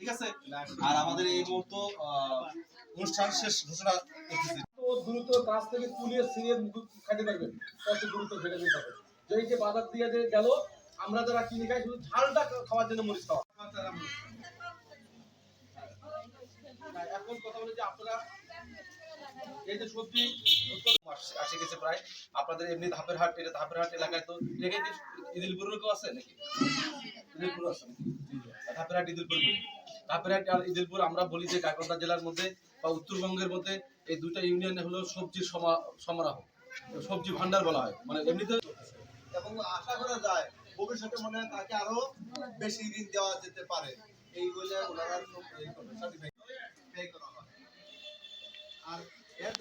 ঠিক আছে? আর আমাদের এই মুহূর্ত অনুষ্ঠান শেষ ঘোষণা করতেছি। দ্রুত কাজ থেকে তুলে মুখ খাইতে পারবেন। দ্রুত যেতে হবে যে বাজার দিয়ে গেল, আমরা যারা কিনে খাই, শুধু ঝালটা খাওয়ার জন্য মরিচ খাওয়া না, এখন কথা বলে যে আমরা বলি যে জেলার মধ্যে বা উত্তরবঙ্গের মধ্যে এই দুইটা ইউনিয়নে হলো সবজির সমা- সমারোহ। সবজি ভান্ডার বলা হয়। মানে এমনিতে এবং আশা করা যায় ভবিষ্যতে মনে হয় তাকে আরও বেশি ঋণ দেওয়া যেতে পারে। এই বলে ওনারা আর এর